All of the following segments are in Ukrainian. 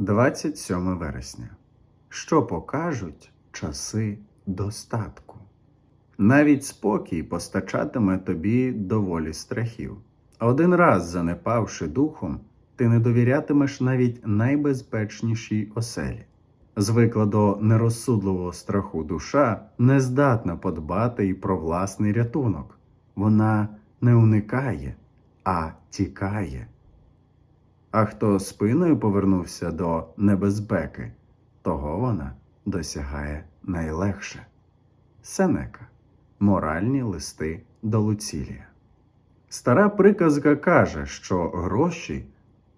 27 вересня. Що покажуть часи достатку? Навіть спокій постачатиме тобі доволі страхів. Один раз занепавши духом, ти не довірятимеш навіть найбезпечнішій оселі. Звикла до нерозсудливого страху душа не здатна подбати і про власний рятунок. Вона не уникає, а тікає. А хто спиною повернувся до небезпеки, того вона досягає найлегше. Сенека. Моральні листи до Луцілія. Стара приказка каже, що гроші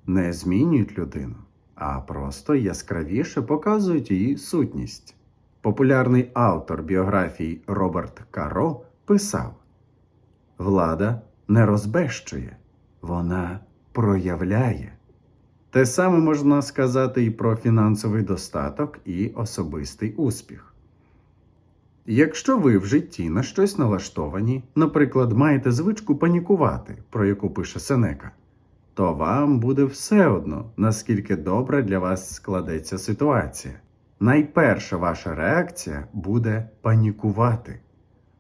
не змінюють людину, а просто яскравіше показують її сутність. Популярний автор біографії Роберт Каро писав: Влада не розбещує, вона проявляє. Те саме можна сказати і про фінансовий достаток і особистий успіх. Якщо ви в житті на щось налаштовані, наприклад, маєте звичку панікувати, про яку пише Сенека, то вам буде все одно, наскільки добре для вас складеться ситуація. Найперша ваша реакція буде панікувати.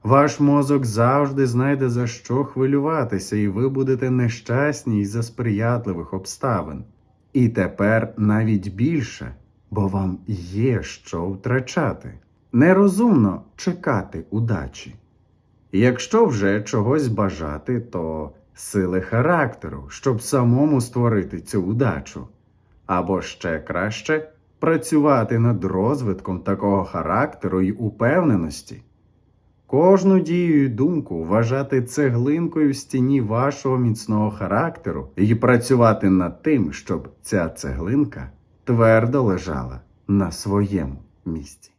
Ваш мозок завжди знайде за що хвилюватися, і ви будете нещасні із-за сприятливих обставин. І тепер навіть більше, бо вам є що втрачати. Нерозумно чекати удачі. Якщо вже чогось бажати, то сили характеру, щоб самому створити цю удачу, або ще краще працювати над розвитком такого характеру і упевненості. Кожну дію і думку вважати цеглинкою в стіні вашого міцного характеру і працювати над тим, щоб ця цеглинка твердо лежала на своєму місці.